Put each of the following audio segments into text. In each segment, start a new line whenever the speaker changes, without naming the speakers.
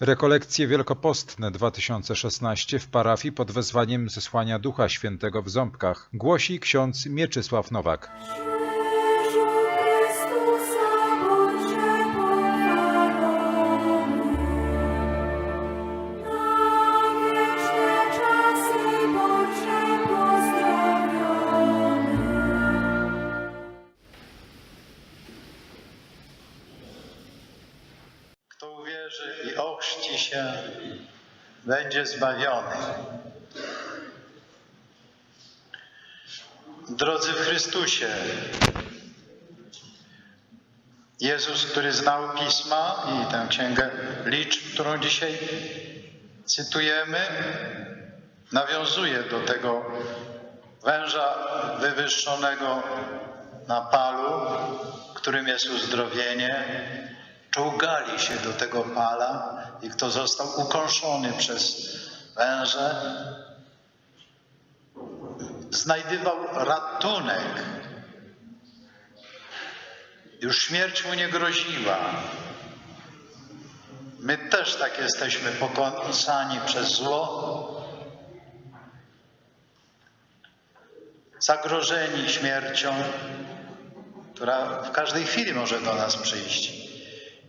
Rekolekcje wielkopostne 2016 w parafii pod wezwaniem zesłania Ducha Świętego w Ząbkach głosi ksiądz Mieczysław Nowak.
Chrystusie, Jezus, który znał Pisma i tę księgę liczb, którą dzisiaj cytujemy, nawiązuje do tego węża wywyższonego na palu, którym jest uzdrowienie, czołgali się do tego pala? I kto został ukąszony przez węże, znajdywał ratunek. Już śmierć mu nie groziła. My też tak jesteśmy pokąsani przez zło, zagrożeni śmiercią, która w każdej chwili może do nas przyjść.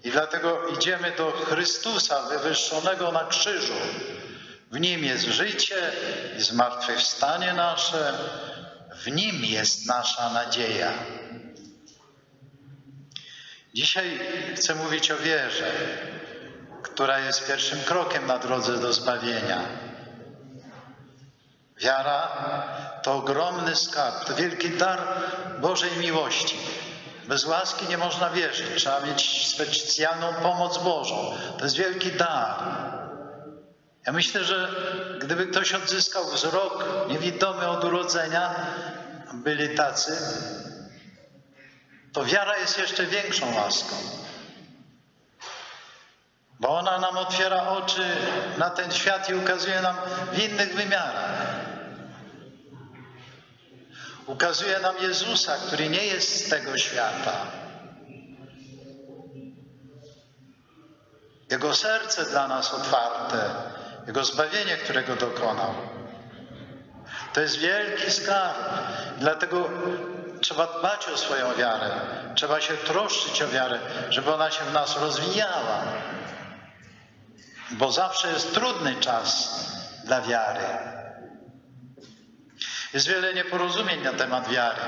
I dlatego idziemy do Chrystusa wywyższonego na krzyżu. W Nim jest życie i zmartwychwstanie nasze. W Nim jest nasza nadzieja. Dzisiaj chcę mówić o wierze, która jest pierwszym krokiem na drodze do zbawienia. Wiara to ogromny skarb, to wielki dar Bożej miłości. Bez łaski nie można wierzyć, trzeba mieć specjalną pomoc Bożą. To jest wielki dar. Ja myślę, że gdyby ktoś odzyskał wzrok niewidomy od urodzenia, byli tacy, to wiara jest jeszcze większą łaską. Bo ona nam otwiera oczy na ten świat i ukazuje nam w innych wymiarach. Ukazuje nam Jezusa, który nie jest z tego świata. Jego serce dla nas otwarte, Jego zbawienie, którego dokonał. To jest wielki skarb. Dlatego trzeba dbać o swoją wiarę. Trzeba się troszczyć o wiarę, żeby ona się w nas rozwijała. Bo zawsze jest trudny czas dla wiary. Jest wiele nieporozumień na temat wiary.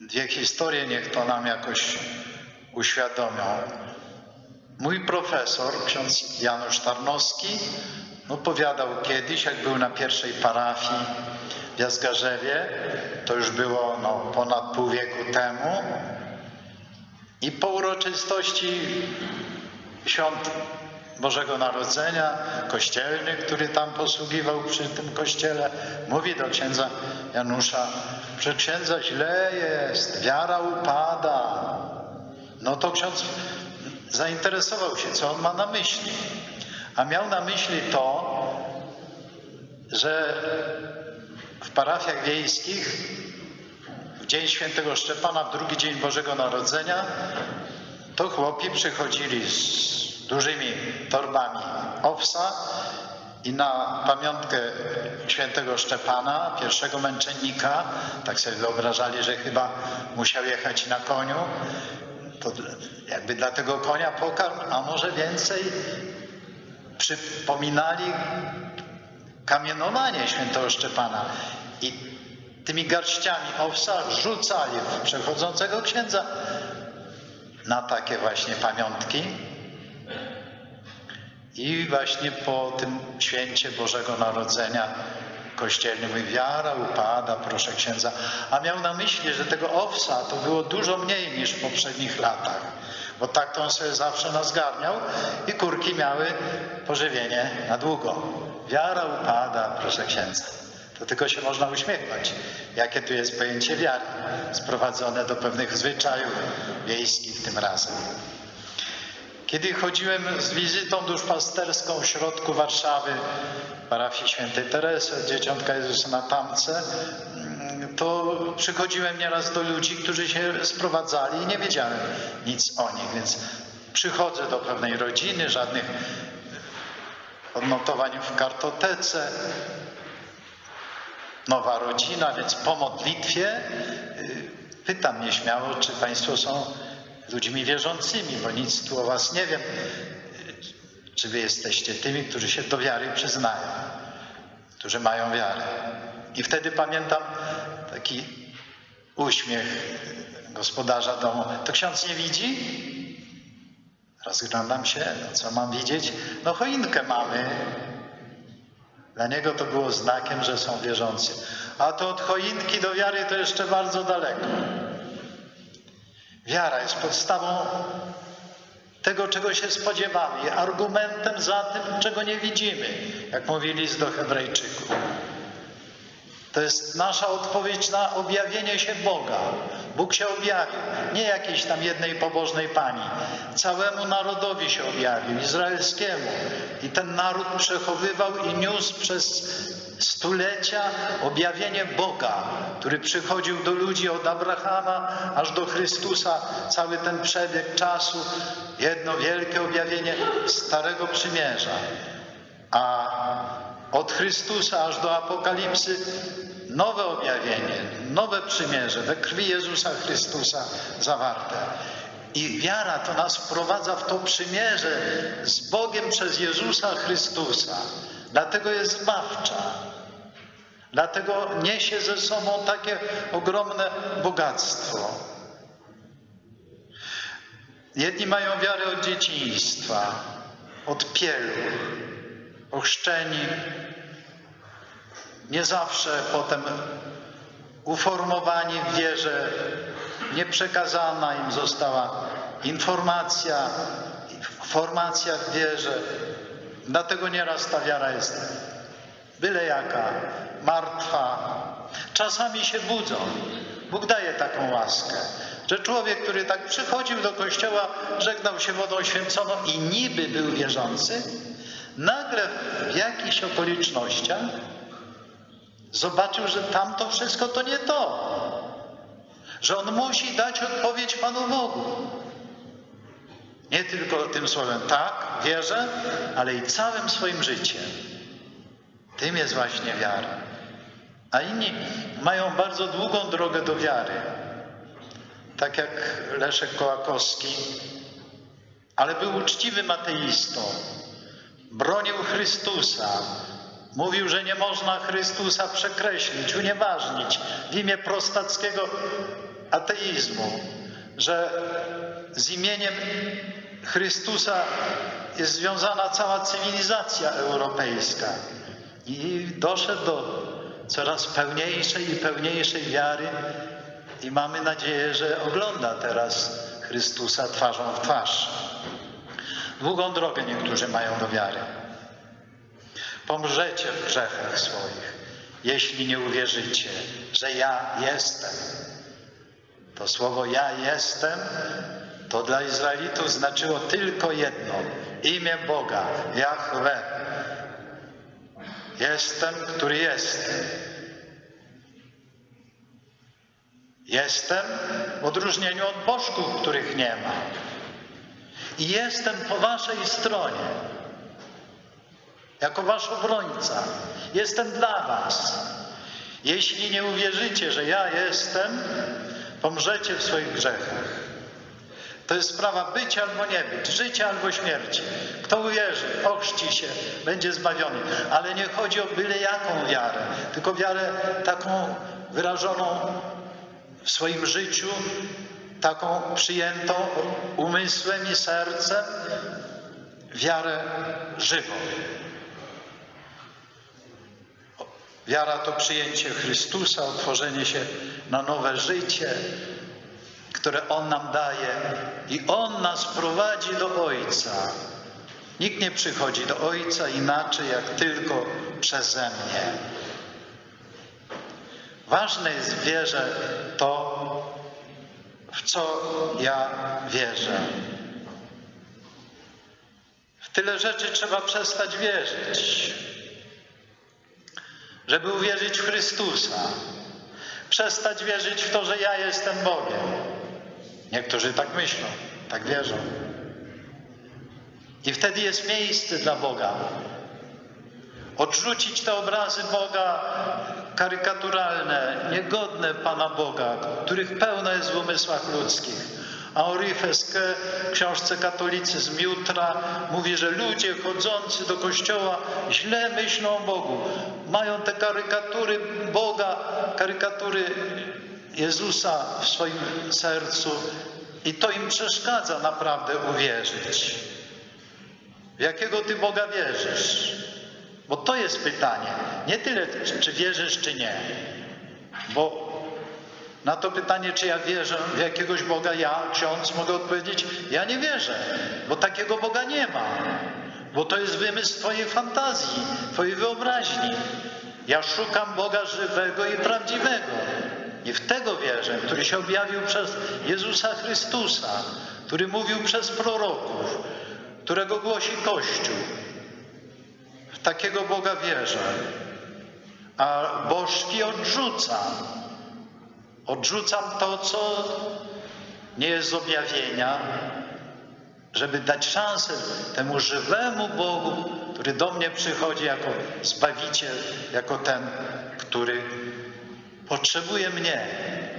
Dwie historie niech to nam jakoś uświadomią. Mój profesor, ksiądz Janusz Tarnowski, opowiadał kiedyś, jak był na pierwszej parafii w Jazgarzewie, to już było no, ponad pół wieku temu, i po uroczystości świąt Bożego Narodzenia, kościelny, który tam posługiwał przy tym kościele, mówi do księdza Janusza, że księdza źle jest, wiara upada. No to ksiądz zainteresował się, co on ma na myśli. A miał na myśli to, że w parafiach wiejskich w dzień świętego Szczepana, w drugi dzień Bożego Narodzenia, to chłopi przychodzili z dużymi torbami owsa i na pamiątkę świętego Szczepana, pierwszego męczennika, tak sobie wyobrażali, że chyba musiał jechać na koniu, to jakby dla tego konia pokarm, a może więcej, przypominali kamienowanie świętego Szczepana i tymi garściami owsa rzucali w przechodzącego księdza na takie właśnie pamiątki. I właśnie po tym święcie Bożego Narodzenia kościelny mówi, wiara upada, proszę księdza. A miał na myśli, że tego owsa to było dużo mniej niż w poprzednich latach, bo tak to on sobie zawsze nas garniał i kurki miały pożywienie na długo. Wiara upada, proszę księdza. To tylko się można uśmiechnąć, jakie tu jest pojęcie wiary, sprowadzone do pewnych zwyczajów wiejskich tym razem. Kiedy chodziłem z wizytą duszpasterską w środku Warszawy, parafii świętej Teresy, Dzieciątka Jezusa na Tamce, to przychodziłem nieraz do ludzi, którzy się sprowadzali i nie wiedziałem nic o nich, więc przychodzę do pewnej rodziny, żadnych odnotowań w kartotece. Nowa rodzina, więc po modlitwie y, pytam nieśmiało, czy Państwo są ludźmi wierzącymi, bo nic tu o Was nie wiem. Czy Wy jesteście tymi, którzy się do wiary przyznają, którzy mają wiarę. I wtedy pamiętam taki uśmiech gospodarza domu. To ksiądz nie widzi? Rozglądam się, no co mam widzieć? No choinkę mamy. Dla niego to było znakiem, że są wierzący. A to od choinki do wiary to jeszcze bardzo daleko. Wiara jest podstawą tego, czego się spodziewamy, argumentem za tym, czego nie widzimy, jak mówi list do Hebrajczyków. To jest nasza odpowiedź na objawienie się Boga. Bóg się objawił, nie jakiejś tam jednej pobożnej pani. Całemu narodowi się objawił, izraelskiemu. I ten naród przechowywał i niósł przez stulecia objawienie Boga, który przychodził do ludzi od Abrahama aż do Chrystusa. Cały ten przebieg czasu, jedno wielkie objawienie Starego Przymierza. A od Chrystusa aż do Apokalipsy nowe objawienie, nowe przymierze we krwi Jezusa Chrystusa zawarte. I wiara to nas wprowadza w to przymierze z Bogiem przez Jezusa Chrystusa. Dlatego jest zbawcza. Dlatego niesie ze sobą takie ogromne bogactwo. Jedni mają wiarę od dzieciństwa, od pielu, ochrzczeni, nie zawsze potem uformowani w wierze, nie przekazana im została informacja, formacja w wierze. Dlatego nieraz ta wiara jest byle jaka, martwa. Czasami się budzą. Bóg daje taką łaskę, że człowiek, który tak przychodził do kościoła, żegnał się wodą święconą i niby był wierzący, nagle w jakichś okolicznościach zobaczył, że tamto wszystko to nie to. Że on musi dać odpowiedź Panu Bogu. Nie tylko tym słowem tak, wierzę, ale i całym swoim życiem. Tym jest właśnie wiara. A inni mają bardzo długą drogę do wiary. Tak jak Leszek Kołakowski, ale był uczciwym ateistą. Bronił Chrystusa. Mówił, że nie można Chrystusa przekreślić, unieważnić w imię prostackiego ateizmu, że z imieniem Chrystusa jest związana cała cywilizacja europejska. I doszedł do coraz pełniejszej i pełniejszej wiary i mamy nadzieję, że ogląda teraz Chrystusa twarzą w twarz. Długą drogę niektórzy mają do wiary. Pomrzecie w grzechach swoich, jeśli nie uwierzycie, że ja jestem. To słowo ja jestem to dla Izraelitów znaczyło tylko jedno imię Boga, Jahwe. Jestem, który jestem. Jestem w odróżnieniu od bożków, których nie ma. I jestem po waszej stronie, jako wasz obrońca. Jestem dla was. Jeśli nie uwierzycie, że ja jestem, pomrzecie w swoich grzechach. To jest sprawa być albo nie być, życia albo śmierci. Kto uwierzy, ochrzci się, będzie zbawiony. Ale nie chodzi o byle jaką wiarę, tylko wiarę taką wyrażoną w swoim życiu, taką przyjętą umysłem i sercem, wiarę żywą. Wiara to przyjęcie Chrystusa, otworzenie się na nowe życie, które On nam daje i On nas prowadzi do Ojca. Nikt nie przychodzi do Ojca inaczej jak tylko przeze mnie. Ważne jest w wierze to, w co ja wierzę. W tyle rzeczy trzeba przestać wierzyć. Żeby uwierzyć w Chrystusa, Przestać wierzyć w to, że ja jestem Bogiem. Niektórzy tak myślą, tak wierzą. I wtedy jest miejsce dla Boga. Odrzucić te obrazy Boga karykaturalne, niegodne Pana Boga, których pełno jest w umysłach ludzkich. Henri Fesque w książce Katolicyzm Jutra mówi, że ludzie chodzący do kościoła źle myślą o Bogu. Mają te karykatury Boga, karykatury Jezusa w swoim sercu i to im przeszkadza naprawdę uwierzyć. W jakiego ty Boga wierzysz? Bo to jest pytanie. Nie tyle, czy wierzysz, czy nie. Bo na to pytanie, czy ja wierzę w jakiegoś Boga, ja, ksiądz, mogę odpowiedzieć, ja nie wierzę, bo takiego Boga nie ma. Bo to jest wymysł Twojej fantazji, Twojej wyobraźni. Ja szukam Boga żywego i prawdziwego. I w tego wierzę, który się objawił przez Jezusa Chrystusa, który mówił przez proroków, którego głosi Kościół. W takiego Boga wierzę. A bożki odrzucam. Odrzucam to, co nie jest z objawienia, żeby dać szansę temu żywemu Bogu, który do mnie przychodzi jako Zbawiciel, jako ten, który potrzebuje mnie.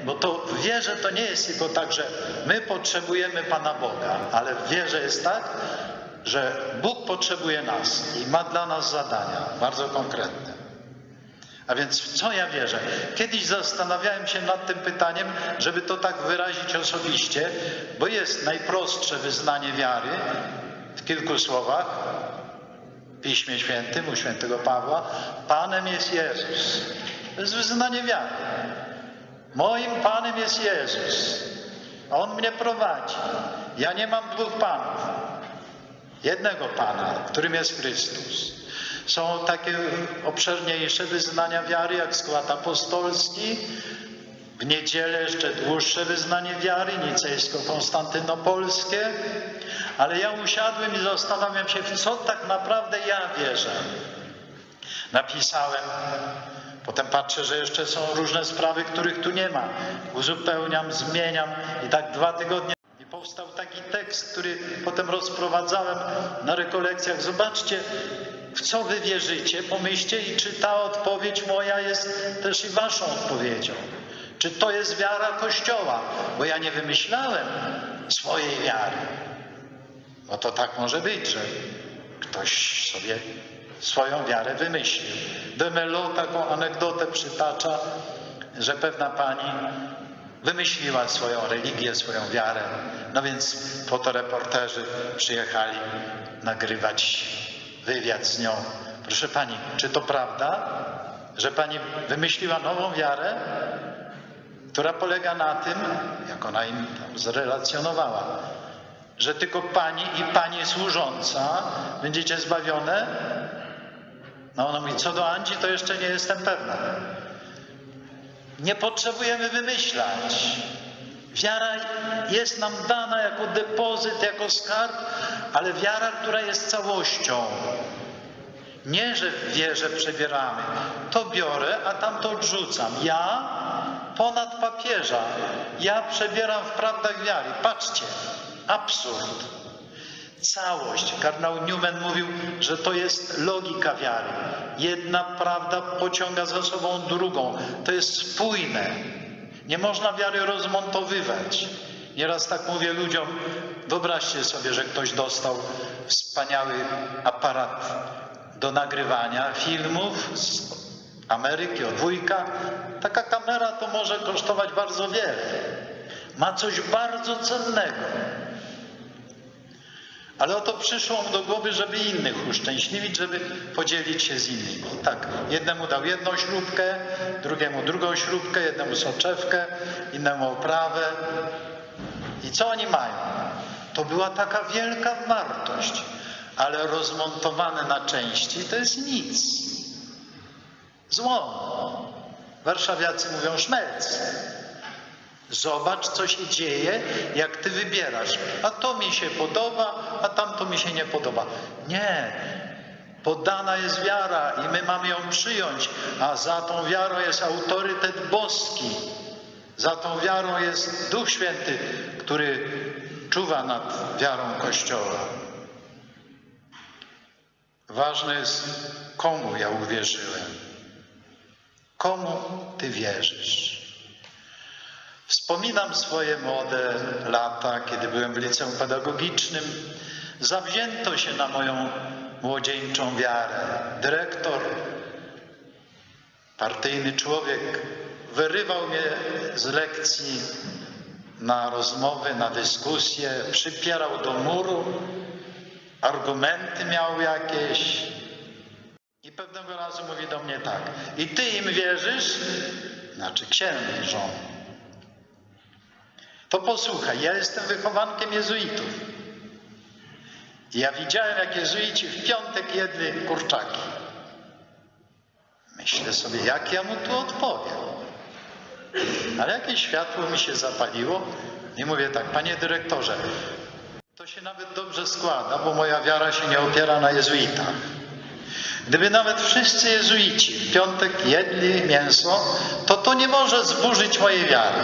Bo to w wierze to nie jest tylko tak, że my potrzebujemy Pana Boga, ale w wierze jest tak, że Bóg potrzebuje nas i ma dla nas zadania bardzo konkretne. A więc w co ja wierzę? Kiedyś zastanawiałem się nad tym pytaniem, żeby to tak wyrazić osobiście, bo jest najprostsze wyznanie wiary w kilku słowach w Piśmie Świętym u świętego Pawła. Panem jest Jezus. To jest wyznanie wiary. Moim Panem jest Jezus. On mnie prowadzi. Ja nie mam dwóch Panów. Jednego Pana, którym jest Chrystus. Są takie obszerniejsze wyznania wiary, jak skład apostolski. W niedzielę jeszcze dłuższe wyznanie wiary, nicejsko-konstantynopolskie. Ale ja usiadłem i zastanawiam się, w co tak naprawdę ja wierzę. Napisałem, potem patrzę, że jeszcze są różne sprawy, których tu nie ma. Uzupełniam, zmieniam i tak dwa tygodnie. I powstał taki tekst, który potem rozprowadzałem na rekolekcjach. Zobaczcie, w co wy wierzycie, pomyślcie i czy ta odpowiedź moja jest też i waszą odpowiedzią. Czy to jest wiara Kościoła? Bo ja nie wymyślałem swojej wiary. Bo to tak może być, że ktoś sobie swoją wiarę wymyślił. De Mello taką anegdotę przytacza, że pewna pani wymyśliła swoją religię, swoją wiarę. No więc fotoreporterzy przyjechali nagrywać wywiad z nią. Proszę pani, czy to prawda, że pani wymyśliła nową wiarę, która polega na tym, jak ona im tam zrelacjonowała, że tylko pani i pani służąca będziecie zbawione? No ona mówi, co do Andzi, to jeszcze nie jestem pewna. Nie potrzebujemy wymyślać. Wiara jest nam dana jako depozyt, jako skarb, ale wiara, która jest całością. Nie, że w wierze przebieramy. To biorę, a tamto odrzucam. Ja ponad papieża. Ja przebieram w prawdach wiary. Patrzcie, absurd. Całość. Kardynał Newman mówił, że to jest logika wiary. Jedna prawda pociąga za sobą drugą. To jest spójne. Nie można wiary rozmontowywać. Nieraz tak mówię ludziom, wyobraźcie sobie, że ktoś dostał wspaniały aparat do nagrywania filmów z Ameryki, od wujka. Taka kamera to może kosztować bardzo wiele. Ma coś bardzo cennego. Ale oto przyszło mu do głowy, żeby innych uszczęśliwić, żeby podzielić się z innymi. Tak, jednemu dał jedną śrubkę, drugiemu drugą śrubkę, jednemu soczewkę, innemu oprawę. I co oni mają? To była taka wielka wartość, ale rozmontowane na części to jest nic. Złom. Warszawiacy mówią szmelc. Zobacz, co się dzieje, jak ty wybierasz. A to mi się podoba, a tamto mi się nie podoba. Nie. Podana jest wiara i my mamy ją przyjąć, a za tą wiarą jest autorytet boski. Za tą wiarą jest Duch Święty, który czuwa nad wiarą Kościoła. Ważne jest, komu ja uwierzyłem. Komu Ty wierzysz? Wspominam swoje młode lata, kiedy byłem w liceum pedagogicznym. Zawzięto się na moją młodzieńczą wiarę. Dyrektor, partyjny człowiek, wyrywał mnie z lekcji na rozmowy, na dyskusje, przypierał do muru, argumenty miał jakieś. I pewnego razu mówi do mnie tak: I ty im wierzysz? Znaczy księżom. To posłuchaj, ja jestem wychowankiem jezuitów. Ja widziałem, jak jezuici w piątek jedli kurczaki. Myślę sobie, jak ja mu tu odpowiem. Ale jakieś światło mi się zapaliło i mówię tak, panie dyrektorze, to się nawet dobrze składa, bo moja wiara się nie opiera na jezuitach. Gdyby nawet wszyscy jezuici w piątek jedli mięso, to to nie może zburzyć mojej wiary.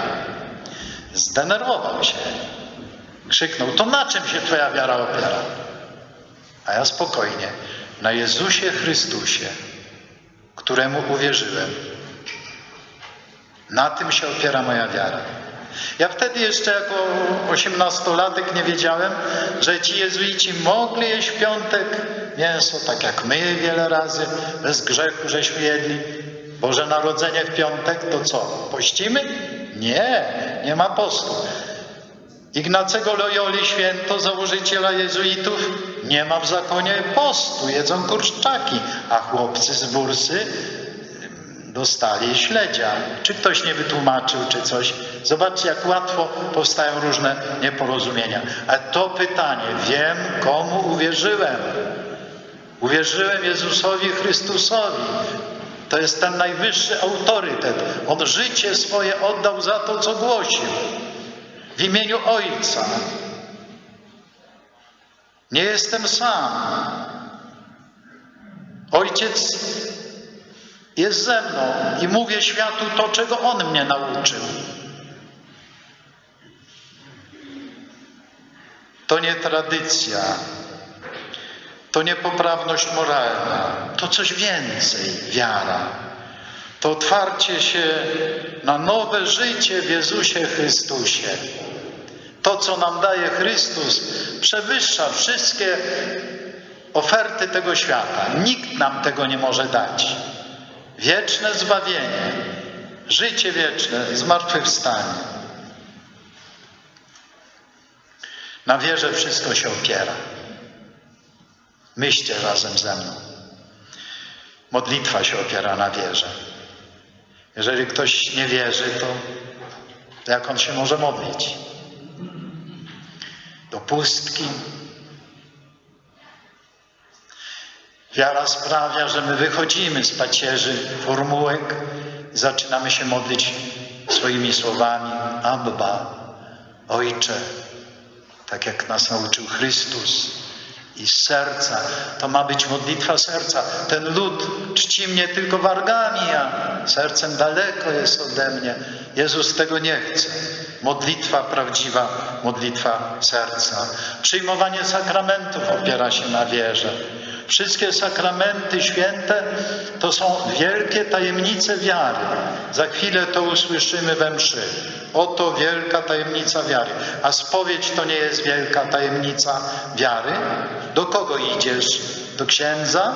Zdenerwował się. Krzyknął, to na czym się twoja wiara opiera? A ja spokojnie, na Jezusie Chrystusie, któremu uwierzyłem. Na tym się opiera moja wiara. Ja wtedy jeszcze jako osiemnastolatek nie wiedziałem, że ci jezuici mogli jeść w piątek mięso, tak jak my wiele razy, bez grzechu żeśmy jedli. Boże Narodzenie w piątek to co? Pościmy? Nie, nie ma postu. Ignacego Loyoli święto, założyciela jezuitów, nie ma w zakonie postu, jedzą kurczaki, a chłopcy z bursy dostali śledzia. Czy ktoś nie wytłumaczył, czy coś? Zobaczcie, jak łatwo powstają różne nieporozumienia. A to pytanie, wiem, komu uwierzyłem. Uwierzyłem Jezusowi Chrystusowi. To jest ten najwyższy autorytet. On życie swoje oddał za to, co głosił. W imieniu Ojca. Nie jestem sam. Ojciec jest ze mną i mówię światu to, czego On mnie nauczył. To nie tradycja, to nie poprawność moralna, to coś więcej, wiara. To otwarcie się na nowe życie w Jezusie Chrystusie. To, co nam daje Chrystus, przewyższa wszystkie oferty tego świata. Nikt nam tego nie może dać. Wieczne zbawienie, życie wieczne, zmartwychwstanie. Na wierze wszystko się opiera. Myślcie razem ze mną. Modlitwa się opiera na wierze. Jeżeli ktoś nie wierzy, to jak on się może modlić? Do pustki. Wiara sprawia, że my wychodzimy z pacierzy formułek i zaczynamy się modlić swoimi słowami. Abba, Ojcze, tak jak nas nauczył Chrystus i z serca. To ma być modlitwa serca. Ten lud czci mnie tylko wargami, a sercem daleko jest ode mnie. Jezus tego nie chce. Modlitwa prawdziwa, modlitwa serca. Przyjmowanie sakramentów opiera się na wierze. Wszystkie sakramenty święte to są wielkie tajemnice wiary. Za chwilę to usłyszymy we mszy. Oto wielka tajemnica wiary. A spowiedź to nie jest wielka tajemnica wiary. Do kogo idziesz? Do księdza?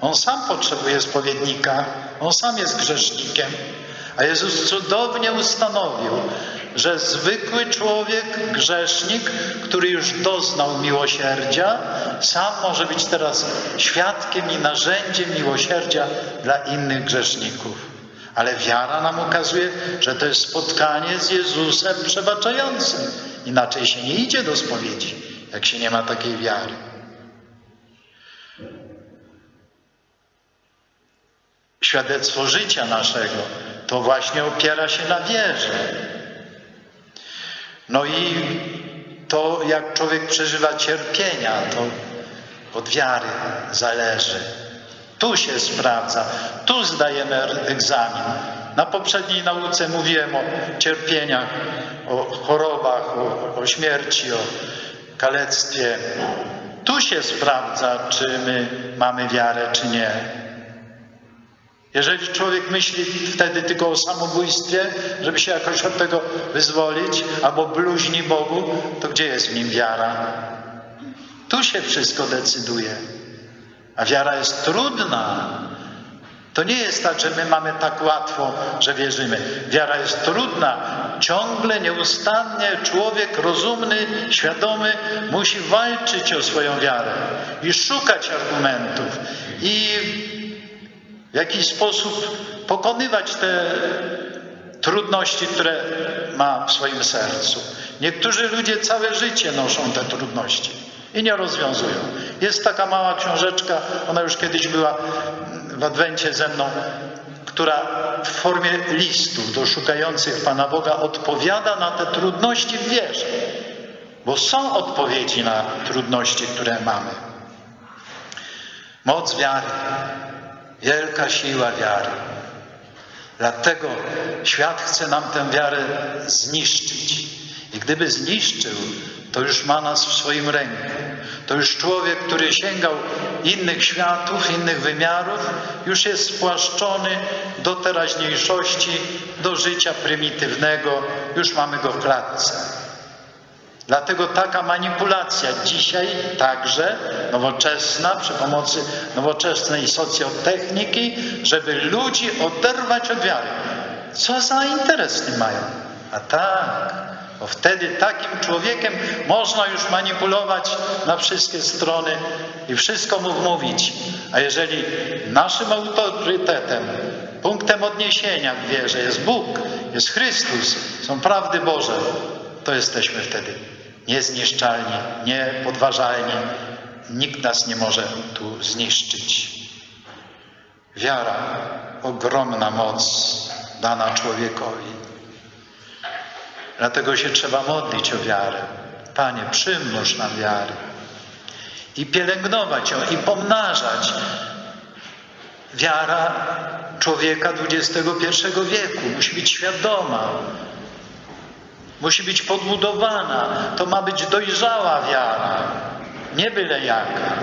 On sam potrzebuje spowiednika. On sam jest grzesznikiem. A Jezus cudownie ustanowił, że zwykły człowiek, grzesznik, który już doznał miłosierdzia, sam może być teraz świadkiem i narzędziem miłosierdzia dla innych grzeszników. Ale wiara nam ukazuje, że to jest spotkanie z Jezusem przebaczającym. Inaczej się nie idzie do spowiedzi, jak się nie ma takiej wiary. Świadectwo życia naszego to właśnie opiera się na wierze. No i to, jak człowiek przeżywa cierpienia, to Od wiary zależy. Tu się sprawdza, tu zdajemy egzamin. Na poprzedniej nauce mówiłem o cierpieniach, o chorobach, o, o śmierci, o kalectwie. Tu się sprawdza, czy my mamy wiarę, czy nie. Jeżeli człowiek myśli wtedy tylko o samobójstwie, żeby się jakoś od tego wyzwolić, albo bluźni Bogu, to gdzie jest w nim wiara? Tu się wszystko decyduje. A wiara jest trudna. To nie jest tak, że my mamy tak łatwo, że wierzymy. Wiara jest trudna. Ciągle, nieustannie człowiek rozumny, świadomy musi walczyć o swoją wiarę i szukać argumentów i w jakiś sposób pokonywać te trudności, które ma w swoim sercu. Niektórzy ludzie całe życie noszą te trudności i nie rozwiązują. Jest taka mała książeczka, ona już kiedyś była w Adwencie ze mną, która w formie listów do szukających Pana Boga odpowiada na te trudności w wierze. Bo są odpowiedzi na trudności, które mamy. Moc wiary, wielka siła wiary. Dlatego świat chce nam tę wiarę zniszczyć. I gdyby zniszczył, to już ma nas w swoim ręku. To już człowiek, który sięgał innych światów, innych wymiarów, już jest spłaszczony do teraźniejszości, do życia prymitywnego, już mamy go w klatce. Dlatego taka manipulacja dzisiaj także nowoczesna, przy pomocy nowoczesnej socjotechniki, żeby ludzi oderwać od wiary. Co za interes tym mają? A tak, bo wtedy takim człowiekiem można już manipulować na wszystkie strony i wszystko mu wmówić. A jeżeli naszym autorytetem, punktem odniesienia w wierze jest Bóg, jest Chrystus, są prawdy Boże, to jesteśmy wtedy niezniszczalni, niepodważalni. Nikt nas nie może tu zniszczyć. Wiara, ogromna moc dana człowiekowi. Dlatego się trzeba modlić o wiarę. Panie, przymnóż nam wiary. I pielęgnować ją, i pomnażać. Wiara człowieka XXI wieku musi być świadoma, musi być podbudowana. To ma być dojrzała wiara, nie byle jaka.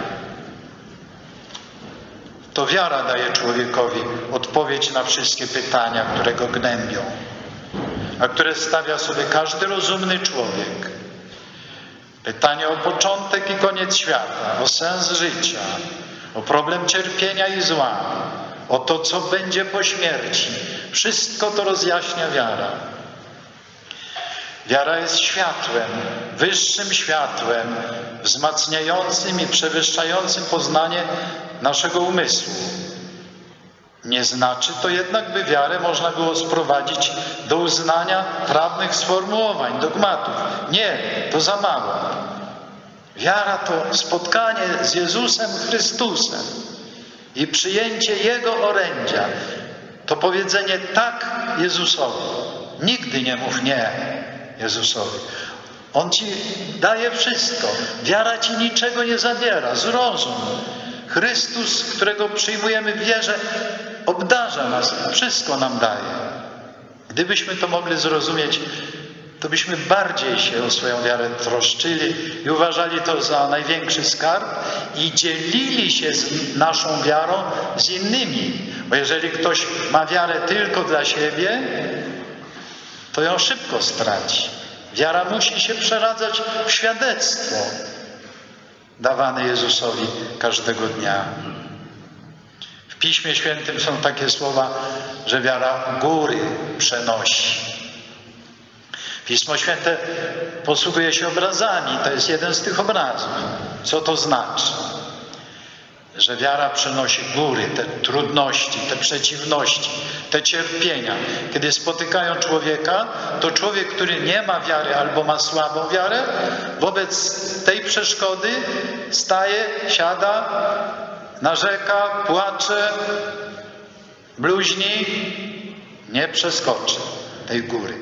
To wiara daje człowiekowi odpowiedź na wszystkie pytania, które go gnębią, a które stawia sobie każdy rozumny człowiek. Pytanie o początek i koniec świata, o sens życia, o problem cierpienia i zła, o to, co będzie po śmierci. Wszystko to rozjaśnia wiara. Wiara jest światłem, wyższym światłem, wzmacniającym i przewyższającym poznanie naszego umysłu. Nie znaczy to jednak, by wiarę można było sprowadzić do uznania prawnych sformułowań, dogmatów. Nie, to za mało. Wiara to spotkanie z Jezusem Chrystusem i przyjęcie Jego orędzia. To powiedzenie tak Jezusowi. Nigdy nie mów nie Jezusowi. On ci daje wszystko. Wiara ci niczego nie zabiera. Zrozum. Chrystus, którego przyjmujemy w wierze, obdarza nas, wszystko nam daje. Gdybyśmy to mogli zrozumieć, to byśmy bardziej się o swoją wiarę troszczyli i uważali to za największy skarb i dzielili się z naszą wiarą z innymi. Bo jeżeli ktoś ma wiarę tylko dla siebie, to ją szybko straci. Wiara musi się przeradzać w świadectwo dawane Jezusowi każdego dnia. W Piśmie Świętym są takie słowa, że wiara góry przenosi. Pismo Święte posługuje się obrazami, to jest jeden z tych obrazów. Co to znaczy? Że wiara przenosi góry, te trudności, te przeciwności, te cierpienia. Kiedy spotykają człowieka, to człowiek, który nie ma wiary albo ma słabą wiarę, wobec tej przeszkody staje, siada, narzeka, płacze, bluźni, nie przeskoczy tej góry.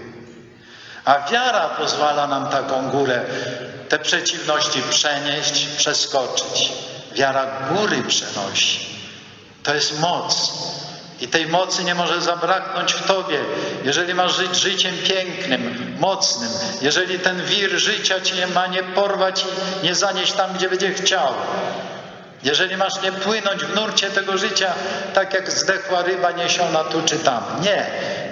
A wiara pozwala nam taką górę, te przeciwności przenieść, przeskoczyć. Wiara góry przenosi. To jest moc. I tej mocy nie może zabraknąć w Tobie, jeżeli masz żyć życiem pięknym, mocnym, jeżeli ten wir życia Cię ma nie porwać i nie zanieść tam, gdzie będzie chciał. Jeżeli masz nie płynąć w nurcie tego życia, tak jak zdechła ryba niesiona tu czy tam. Nie.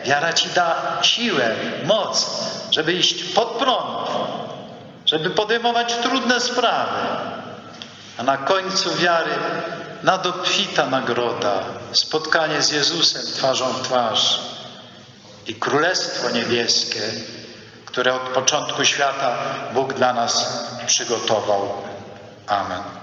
Wiara Ci da siłę, moc, żeby iść pod prąd, żeby podejmować trudne sprawy. A na końcu wiary nadobfita nagroda, spotkanie z Jezusem twarzą w twarz i Królestwo Niebieskie, które od początku świata Bóg dla nas przygotował. Amen.